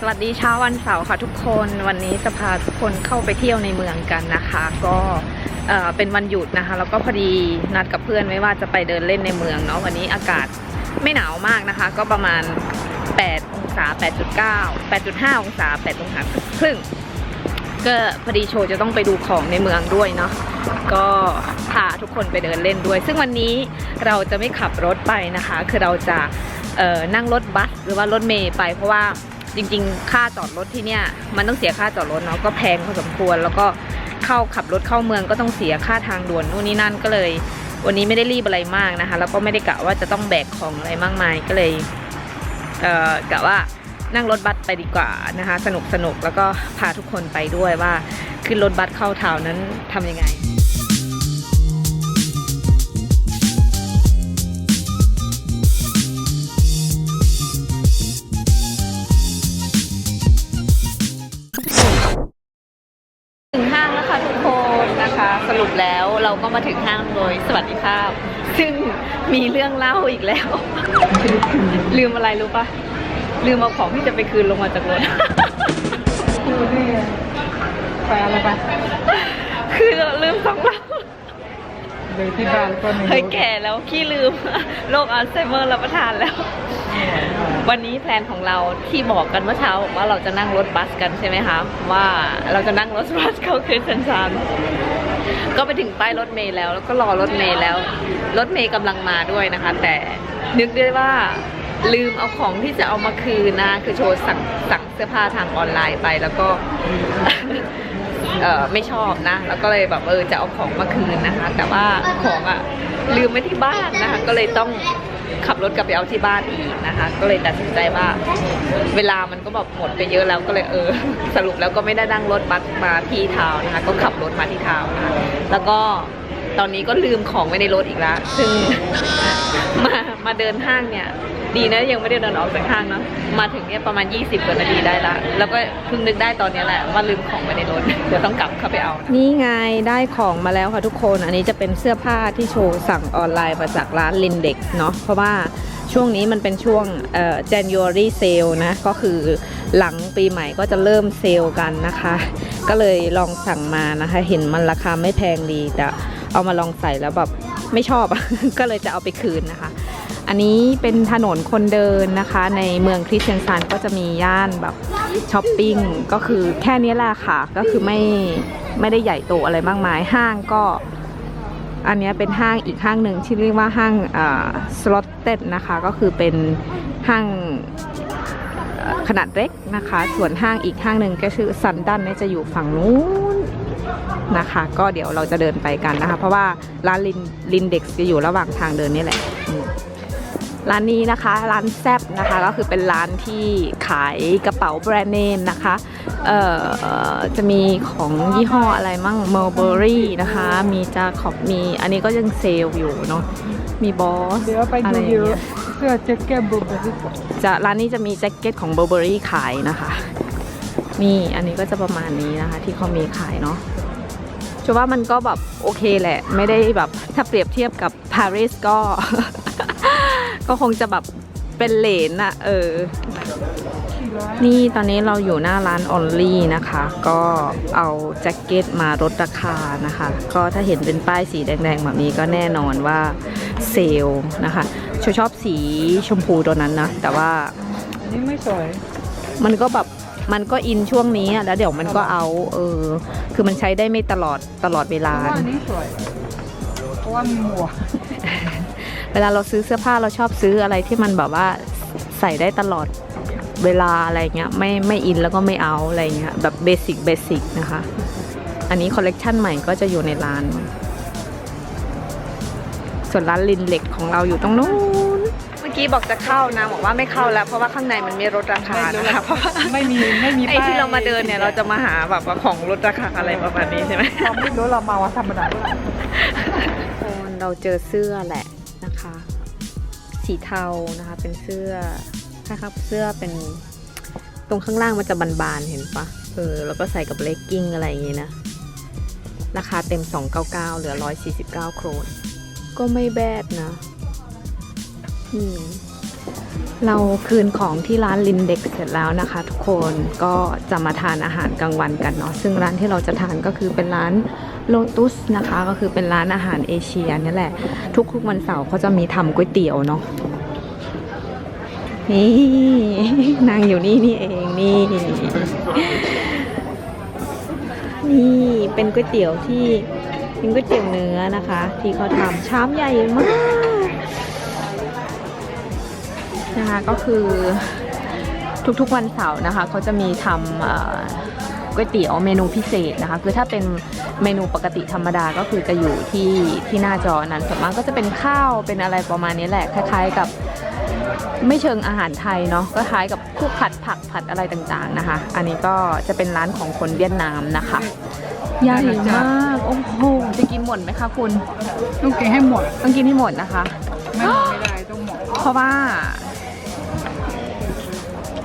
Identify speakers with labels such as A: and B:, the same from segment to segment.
A: สวัสดีเช้าวันเสาร์ค่ะทุกคนวันนี้จะพาทุกคนเข้าไปเที่ยวในเมืองกันนะคะ ก็เป็นวันหยุดนะคะ แล้วก็พอดีนัดกับเพื่อนไว้ว่าจะไปเดินเล่นในเมืองเนาะวันนี้อากาศไม่หนาวมากนะคะ ก็ประมาณ 8 องศา 8.9 8.5 องศา 8 องศาครึ่งก็พอดีโชว์จะต้องไปดูของในเมืองด้วยเนาะก็พาทุกคนไปเดินเล่นด้วย ซึ่งวันนี้เราจะไม่ขับรถไปนะคะ คือเราจะนั่งรถบัสหรือว่ารถเมย์ไปเพราะว่า จริงๆ ค่าจอดรถที่เนี่ย มันต้องเสียค่าจอดรถเนาะก็แพงพอสมควร แล้วก็เข้าขับรถเข้าเมืองก็ต้องเสียค่าทางด่วนนู่นนี่นั่นก็เลย วันนี้ไม่ได้รีบอะไรมากนะคะ แล้วก็ไม่ได้กะว่าจะต้องแบกของอะไรมากมายก็เลยเอ่อกะว่านั่งรถบัสไปดีกว่านะคะ สนุกสนุกแล้วก็พาทุกคนไปด้วยว่าขึ้นรถบัสเข้าทาวนั้นทำยังไง มาถึงห้างโดยสวัสดิภาพ ซึ่งมีเรื่องเล่าอีกแล้ว ลืมอะไรรู้ปะลืมเอาของที่จะไปคืนลงมาจากรถ
B: ดูดิไปอะไรไป
A: คือลืมสองรอบ
B: เลยที่บ้านก็ไม่รู้
A: เฮ้ยแก่แล้วขี้ลืมโรคอัลไซเมอร์รับประทานแล้ว วันนี้แพลนของเราที่บอกกันเมื่อเช้าบอกว่าเราจะนั่งรถบัสกันใช่ไหมคะว่าเราจะนั่งรถบัสเข้าคืนชันชาน ก็ไปถึงป้ายรถเมล์แล้วแล้วก็รอรถเมล์แล้ว รถเมล์กำลังมาด้วยนะคะ แต่นึกได้ว่าลืมเอาของที่จะเอามาคืนนะคือโชว์สั่งสั่งเสื้อผ้าทางออนไลน์ไปแล้วก็ไม่ชอบนะ แล้วก็เลยแบบเออจะเอาของมาคืนนะคะ แต่ว่าของอะลืมไว้ที่บ้านนะคะ ก็เลยต้อง ขับรถกลับไปเอาที่บ้านอีกนะคะ ก็เลยตัดสินใจว่าเวลามันก็แบบหมดไปเยอะแล้วก็เลยเออ สรุปแล้วก็ไม่ได้นั่งรถบัสมาที่ทาวนะคะ ก็ขับรถมาที่ทาวน์นะคะแล้วก็ตอนนี้ก็ลืมของไว้ในรถอีกแล้วซึ่งมามาเดินห้างเนี่ย ดีนะยังไม่ได้เดินออกจากห้างเนาะมาถึงเนี่ยประมาณ 20กว่านาทีได้ละ แล้วก็เพิ่งนึกได้ตอนเนี้ยแหละว่าลืมของไว้ในรถเดี๋ยวต้องกลับเข้าไปเอา นี่ไงได้ของมาแล้วค่ะทุกคน อันนี้จะเป็นเสื้อผ้าที่โชว์สั่งออนไลน์มาจากร้านลินเด็กเนาะเพราะว่าช่วงนี้มันเป็นช่วงเอ่อ January sale นะ ก็คือหลังปีใหม่ก็จะเริ่มเซลล์กันนะคะ ก็เลยลองสั่งมานะคะ เห็นมันราคาไม่แพงดีแต่เอามาลองใส่แล้วแบบไม่ชอบ ก็เลยจะเอาไปคืนนะคะ อันนี้เป็นถนนคนเดินนะคะ ในเมืองคริสเตียนซานก็จะมีย่านแบบช้อปปิ้งก็คือแค่นี้แหละค่ะ ก็คือไม่ไม่ได้ใหญ่โตอะไรมากมาย ห้างก็ อันนี้เป็นห้างอีกห้างหนึ่งที่เรียกว่าห้างสล็อตเต็ดนะคะ ก็คือเป็นห้างขนาดเล็กนะคะ ส่วนห้างอีกห้างหนึ่งก็คือซันดันนี่จะอยู่ฝั่งนู้นนะคะ ก็เดี๋ยวเราจะเดินไปกันนะคะ เพราะว่าร้านลินลินเด็กจะอยู่ระหว่างทางเดินนี่แหละ ร้านนี้นะคะร้านแซบนะคะก็คือเป็นร้านที่ขายกระเป๋าแบรนด์เนมนะคะเอ่อจะมีของยี่ห้ออะไรมั่ง Mulberry นะคะ มีจาขอบมีอันนี้ก็ยังเซลล์อยู่เนาะมีบอส
B: เดี๋ยวไป
A: อะ
B: ดู
A: ไรอย่าง
B: เย
A: เงี้
B: อะ
A: ย
B: เสื้อแจ็คเก็ตบุบเบอรี่
A: จะร้านนี้จะมีแจ็คเก็ตของ Burberry ขายนะคะนี่อันนี้ก็จะประมาณนี้นะคะ ที่เขามีขายเนาะจะว่ามันก็แบบโอเคแหละ ไม่ได้แบบถ้าเปรียบเทียบกับปารีสก็ ก็คงจะแบบเป็นเหรนอะเออ นี่ตอนนี้เราอยู่หน้าร้านอ n นลี่นะคะ ก็เอาแจ็คเก็ตมาลดราคานะคะ ก็ถ้าเห็นเป็นป้ายสีแดงๆแบบนี้ก็แน่นอนว่าเซลล์นะคะชชอบสีชมพูตัวนั้นนะ แต่ว่า
B: อันนี้ไม่สวย
A: มันก็แบบมันก็อินช่วงนี้อะแล้วเดี๋ยวมันก็เอา เออ คือมันใช้ได้ไม่ตลอดตลอดเว
B: เพ
A: ลา
B: ราะว่าอันนี้สวยเพราะว่ามีหมวก
A: เวลาเราซื้อเสื้อผ้าเราชอบซื้ออะไรที่มันแบบว่าใส่ได้ตลอดเวลาอะไรเงี้ยไม่ไม่อินแล้วก็ไม่เอาอะไรเงี้ยแบบเบสิกเบสิกนะคะ อันนี้คอลเลกชันใหม่ก็จะอยู่ในร้าน ส่วนร้านลินเหล็กของเราอยู่ตรงนู้นเมื่อกี้บอกจะเข้านะบอกว่าไม่เข้าแล้ว เพราะว่าข้างในมันไม่ลดราคานะคะเพราะว่า
B: ไม่มีไม่มี
A: ไอ้ที่
B: ป้ย
A: เรามาเดินเนี่ยเราจะมาหาแบบว่าของลดราคาอะไรประมาณนี้ใช่ไหม
B: เราไม่รู้เรามาวันธรรมดา
A: คนเราเจอเสื้อแหละ นะคะ สีเทานะคะ เป็นเสื้อนะครับเสื้อเป็นตรงข้างล่างมันจะบานๆเห็นปะเออแล้วก็ใส่กับเลกกิ้งอะไรอย่างงี้นะ ราคาเต็ม 299 เหลือ 149 โครน ก็ไม่แบดนะอืมเราคืนของที่ร้านลินเด็กเสร็จแล้วนะคะ ทุกคนก็จะมาทานอาหารกลางวันกันเนาะซึ่งร้านที่เราจะทานก็คือเป็นร้าน โลตุสนะคะ ก็คือเป็นร้านอาหารเอเชียนี่แหละ ทุกๆวันเสาร์เขาจะมีทำก๋วยเตี๋ยวเนาะนี่นางอยู่นี่นี่เองนี่นี่เป็นก๋วยเตี๋ยวที่เป็นก๋วยเตี๋ยวเนื้อนะคะ ที่เขาทำชามใหญ่มากนะคะก็คือทุกๆวันเสาร์นะคะเขาจะมีทำ ก๋วยเตี๋ยวเมนูพิเศษนะคะ คือถ้าเป็นเมนูปกติธรรมดาก็คือจะอยู่ที่ที่หน้าจอนั้นส่วนมากก็จะเป็นข้าวเป็นอะไรประมาณนี้แหละคล้ายๆกับไม่เชิงอาหารไทยเนาะก็คล้ายกับพวกผัดผักผัดอะไรต่างๆนะคะ อันนี้ก็จะเป็นร้านของคนเวียดนามนะคะใหญ่มากโอ้โหจะกินหมดไหมคะคุณ
B: ต้องกินให้หมด
A: ต้องกินให้หมดนะคะ
B: ไม่หมดไม่ได้ต้องหมด
A: เพราะว่า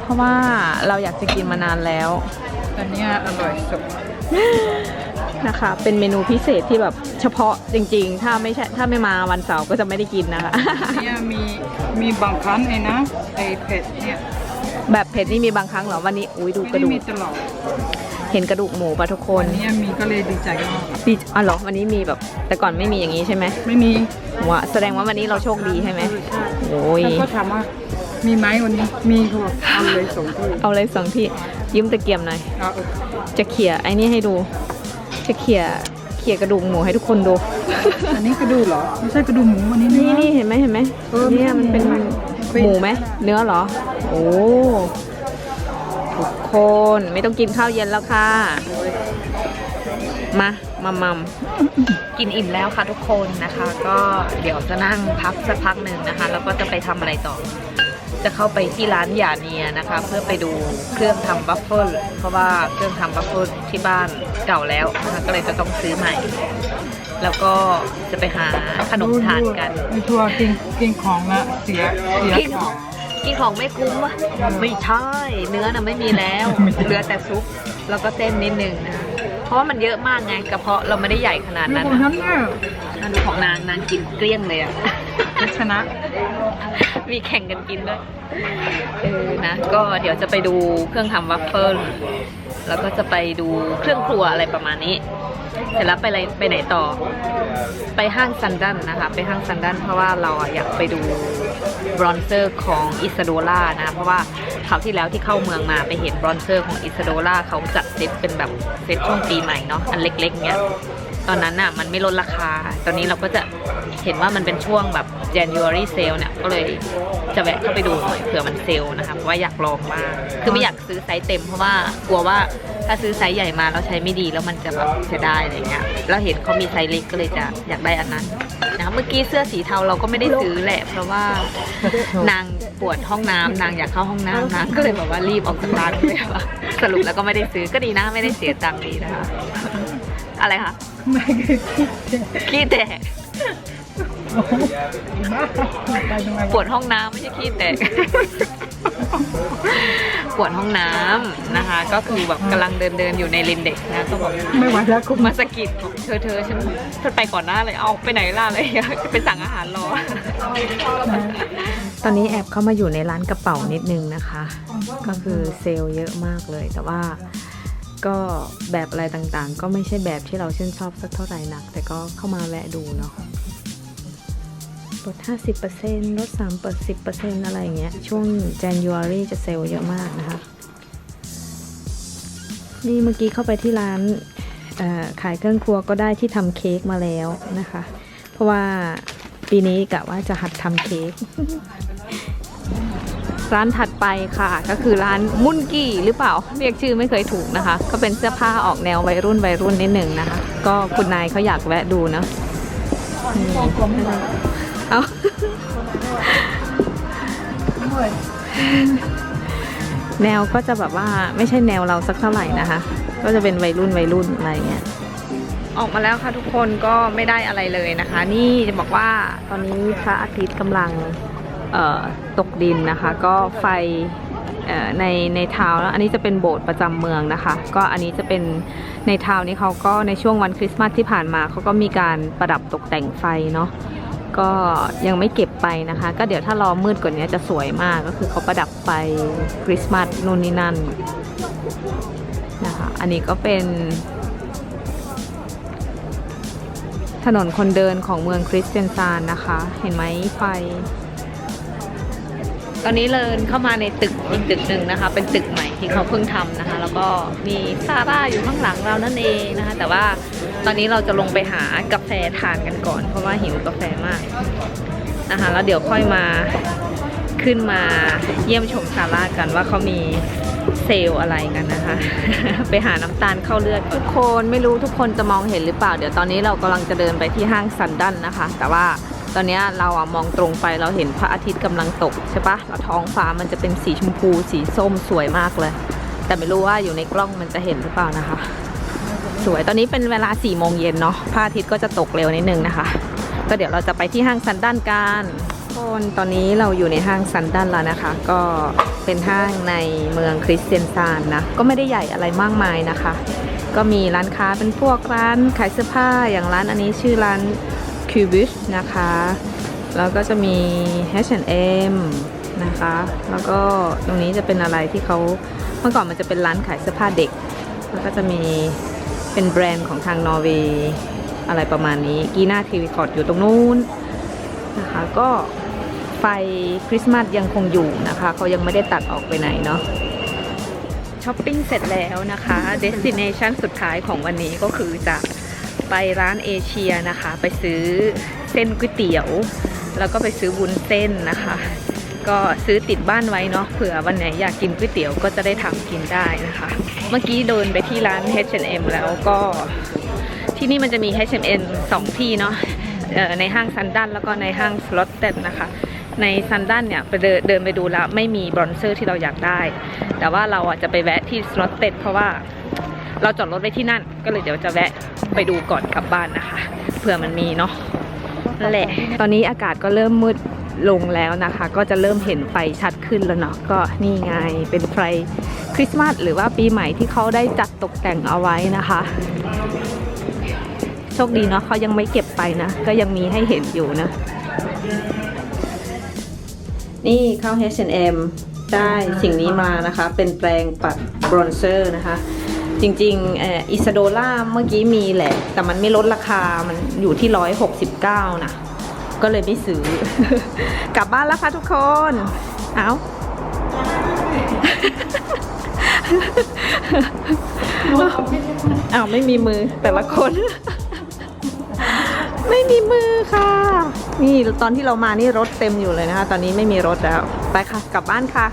A: เพราะว่าเราอยากจะกินมานานแล้ว
B: ต อนเนี้ยอร่อยสุด
A: นะคะ เป็นเมนูพิเศษที่แบบเฉพาะจริงๆ ถ้าไม่ใช่ถ้าไม่มาวันเสาร์ก็จะไม่ได้กินนะคะ
B: เนี่ยมีมีบางครั้งไอ้นะไอ้เผ็ดเนี่ย
A: แบบเผ็ดนี่มีบางครั้งเหรอวันนี้อุ้ยดูก
B: ไม่
A: ระ
B: ได้
A: ดูก
B: มีตลอด
A: เห็นกระดูกหมูปะทุกคน
B: วันเนี้ยมีก็เลยดีใจมาก
A: ดีอ๋อเหรอวันนี้มีแบบแต่ก่อนไม่มีอย่างนี้ใช่ไหม
B: ไม่มี
A: ว่าแสดงว่าวันนี้เราโชคดีใช่ไหม
B: เออใช่
A: โอ้ย
B: แล้วก็ถามว่ามีไหมวันนี้มีเขาบอกเอาเลยส่งที่
A: เอาเลยสองที่ ยืมตะเกียบหน่อย
B: เอาเออ
A: จะเขี่ยไอ้นี่ให้ดู จะเขี่ยเขี่ยกระดูกหมูให้ทุกคนดู
B: อันนี้กระดูกเหรอ ไม่ใช่กระดูกหมูวันนี้
A: นี่
B: เนื้อ
A: นี่เห็นไหมเห็นไหม
B: เออ
A: เนี่ยมันเป็น
B: เป็น
A: หมูไหมเนื้อเหรอ โอ้ทุกคนไม่ต้องกินข้าวเย็นแล้วค่ะ มามัมมัมกินอิ่มแล้วค่ะทุกคนนะคะ ก็เดี๋ยวจะนั่งพักสักพักหนึ่งนะคะ แล้วก็จะไปทำอะไรต่อ จะเข้าไปที่ร้านหยาเนียนะคะ เพื่อไปดูเครื่องทำบัฟเฟิลเพราะว่าเครื่องทำบัฟเฟิลที่บ้านเก่าแล้วนะคะก็เลยจะต้องซื้อใหม่ แล้วก็จะไปหาขนมทานกัน
B: ไอ้ทัวร์กินกินของละเสียเสีย
A: กิน
B: ของ
A: กินของไม่คุ้มวะไม่ใช่ เนื้อน่ะไม่มีแล้ว เหลือแต่ซุปแล้วก็เส้นนิดนึงนะเพราะว่ามันเยอะมากไงกระเพาะเราไม่ได้ใหญ่ขนาด
B: ดู
A: นั้น
B: ของ
A: นะ
B: ฉันเนี่ย
A: อะดูของนางนางกินเกลี้ยงเลยอะ
B: ชนะ
A: มีแข่งกันกินด้วยเออนะ ก็เดี๋ยวจะไปดูเครื่องทำวัฟเฟิลแล้วก็จะไปดูเครื่องครัวอะไรประมาณนี้ เสร็จแล้วไปอะไรไปไหนต่อ ไปห้างซันดันนะคะ ไปห้างซันดันเพราะว่าเราอยากไปดูบรอนเซอร์ของอิซาโดล่านะ เพราะว่าคราวที่แล้วที่เข้าเมืองมาไปเห็นบรอนเซอร์ของอิซาโดล่าเขาจัดเซตเป็นแบบเซตช่วงปีใหม่เนาะอันเล็กๆเนี้ย ตอนนั้นน่ะมันไม่ลดราคา ตอนนี้เราก็จะเห็นว่ามันเป็นช่วงแบบ January sale เนี่ย ก็เลยจะแวะเข้าไปดูหน่อยเผื่อมันเซลล์นะคะเพราะว่าอยากลองมากคือไม่อยากซื้อไซส์เต็มเพราะว่ากลัวว่าถ้าซื้อไซส์ใหญ่มาแล้วใช้ไม่ดีแล้วมันจะแบบเสียดายอะไรเงี้ยแล้วเห็นเขามีไซส์เล็กก็เลยจะอยากได้อันนั้นนะเมื่อกี้เสื้อสีเทาเราก็ไม่ได้ซื้อแหละ เพราะว่านางปวดห้องน้ำนางอยากเข้าห้องน้ำนางก็เลยแบบว่ารีบออกจากร้านเลยว่าสรุปแล้วก็ไม่ได้ซื้อก็ดีนะไม่ได้เสียตังค์ดีนะคะ อะไรคะ
B: ไม่เคยคิดจะ
A: ขี้แตก
B: ไปทำไม
A: ปวดห้องน้ำไม่ใช่ขี้แตก ปวดห้องน้ำนะคะ ก็คือแบบกำลังเดินเดินๆอยู่ในลินเด็กนะก็บอก
B: ไม่ไหวแล้วกู
A: มาสะกิดบอกเธอเธอฉันฉันไปก่อนหน้าเลยเอาไปไหนล่ะอะไรอย่างเงี้ยไปสั่งอาหารรอ ตอนนี้แอบเข้ามาอยู่ในร้านกระเป๋านิดนึงนะคะ ก็คือเซลล์เยอะมากเลยแต่ว่า ก็แบบอะไรต่างๆ ก็ไม่ใช่แบบที่เราชื่นชอบสักเท่าไหร่นัก แต่ก็เข้ามาแวะดูเนาะลด 50%ลด3 10%อะไรเงี้ย ช่วง January จะเซลล์เยอะมากนะคะ นี่เมื่อกี้เข้าไปที่ร้านขายเครื่องครัวก็ได้ที่ทำเค้กมาแล้วนะคะ เพราะว่าปีนี้กะว่าจะหัดทำเค้ก ร้านถัดไปค่ะ ก็คือร้านมุนกี้หรือเปล่า เรียกชื่อไม่เคยถูกนะคะ ก็เป็นเสื้อผ้าออกแนววัยรุ่นวัยรุ่นนิดหนึ่งนะคะ ก็คุณนายเขาอยากแวะดูเนอะนี่เอาแนวก็จะแบบว่าไม่ใช่แนวเราสักเท่าไหร่นะคะ ก็จะเป็นวัยรุ่นวัยรุ่นอะไรเงี้ยออกมาแล้วค่ะทุกคนก็ไม่ได้อะไรเลยนะคะ นี่จะบอกว่าตอนนี้พระอาทิตย์กำลังเอ่อ ตกดินนะคะ ก็ไฟในในทาวน์แล้วอันนี้จะเป็นโบสถ์ประจำเมืองนะคะ ก็อันนี้จะเป็นในทาวน์นี้เขาก็ในช่วงวันคริสต์มาสที่ผ่านมาเขาก็มีการประดับตกแต่งไฟเนาะก็ยังไม่เก็บไปนะคะ ก็เดี๋ยวถ้ารอมืดกว่านี้จะสวยมากก็คือเขาประดับไฟคริสต์มาสนู่นนี่นั่นนะคะอันนี้ก็เป็น ถนนคนเดินของเมืองคริสเตนซานนะคะ เห็นไหมไฟ ตอนนี้เลินเข้ามาในตึกอีกตึกหนึ่งนะคะ เป็นตึกใหม่ที่เขาเพิ่งทำนะคะ แล้วก็มีซาร่าอยู่ข้างหลังเรานั่นเองนะคะ แต่ว่าตอนนี้เราจะลงไปหากาแฟทานกันก่อน เพราะว่าหิวกาแฟมากนะคะ แล้วเดี๋ยวค่อยมาขึ้นมาเยี่ยมชมซาร่ากันว่าเขามีเซลล์อะไรกันนะคะ ไปหาน้ำตาลเข้าเลือดทุกคนไม่รู้ทุกคนจะมองเห็นหรือเปล่า เดี๋ยวตอนนี้เรากำลังจะเดินไปที่ห้างซันดันนะคะ แต่ว่า ตอนนี้เราอะมองตรงไปเราเห็นพระอาทิตย์กำลังตกใช่ปะแล้วท้องฟ้ามันจะเป็นสีชมพูสีส้มสวยมากเลย แต่ไม่รู้ว่าอยู่ในกล้องมันจะเห็นหรือเปล่านะคะ สวยตอนนี้เป็นเวลา4ี่โมงเย็นเนาะพระอาทิตย์ก็จะตกเร็วนิดนึงนะคะ ก็เดี๋ยวเราจะไปที่ห้างซันดันกันคนตอนนี้เราอยู่ในห้างซันดันแล้วนะคะ ก็เป็นห้างในเมืองคริสเตียนซานนะก็ไม่ได้ใหญ่อะไรมากมายนะคะ ก็มีร้านค้าเป็นพวกร้านขายเสื้อผ้าอย่างร้านอันนี้ชื่อร้าน คิวบิชนะคะ แล้วก็จะมี H&M นะคะ แล้วก็ตรงนี้จะเป็นอะไรที่เขาเมื่อก่อนมันจะเป็นร้านขายเสื้อผ้าเด็ก แล้วก็จะมีเป็นแบรนด์ของทางนอร์เวย์อะไรประมาณนี้ กีน่าทีวีคอร์ดอยู่ตรงนู้นนะคะ ก็ไฟคริสต์มาสยังคงอยู่นะคะ เขายังไม่ได้ตัดออกไปไหนเนาะช้อปปิ้งเสร็จแล้วนะคะ เดสติเนชันสุดท้ายของวันนี้ก็คือจะ ไปร้านเอเชียนะคะ ไปซื้อเส้นก๋วยเตี๋ยว แล้วก็ไปซื้อวุ้นเส้นนะคะ ก็ซื้อติดบ้านไว้เนาะเผื่อวันไหนอยากกินก๋วยเตี๋ยวก็จะได้ทำกินได้นะคะ เมื่อกี้เดินไปที่ร้าน H&M แล้วก็ที่นี่มันจะมี H&M สองที่เนาะในห้างซันดันแล้วก็ในห้างสล็อตเต็ดนะคะในซันดันเนี่ยไปเดินเดินไปดูแล้วไม่มีบรอนเซอร์ที่เราอยากได้ แต่ว่าเราอะจะไปแวะที่สล็อตเต็ดเพราะว่า เราจอดรถไว้ที่นั่น ก็เลยเดี๋ยวจะแวะไปดูก่อนกลับบ้านนะคะ เผื่อมันมีเนาะนั่นแหละ ตอนนี้อากาศก็เริ่มมืดลงแล้วนะคะ ก็จะเริ่มเห็นไฟชัดขึ้นแล้วเนาะ ก็นี่ไงเป็นไฟคริสต์มาสหรือว่าปีใหม่ที่เขาได้จัดตกแต่งเอาไว้นะคะ โชคดีเนาะเขายังไม่เก็บไปนะ ก็ยังมีให้เห็นอยู่นะ นี่เข้า H&M ได้สิ่งนี้มานะคะ เป็นแปรงปัดบรอนเซอร์นะคะ จริงๆอ่อิซาโดล่าเมื่อกี้มีแหละ แต่มันไม่ลดราคา มันอยู่ที่ 169 นะ ก็เลยไม่ซื้อ กลับบ้านแล้วค่ะทุกคน เอาอ้าวไม่มีมือแต่ละคน ไม่มีมือค่ะ นี่ตอนที่เรามานี่รถเต็มอยู่เลยนะคะ ตอนนี้ไม่มีรถแล้ว ไปค่ะ กลับบ้านค่ะ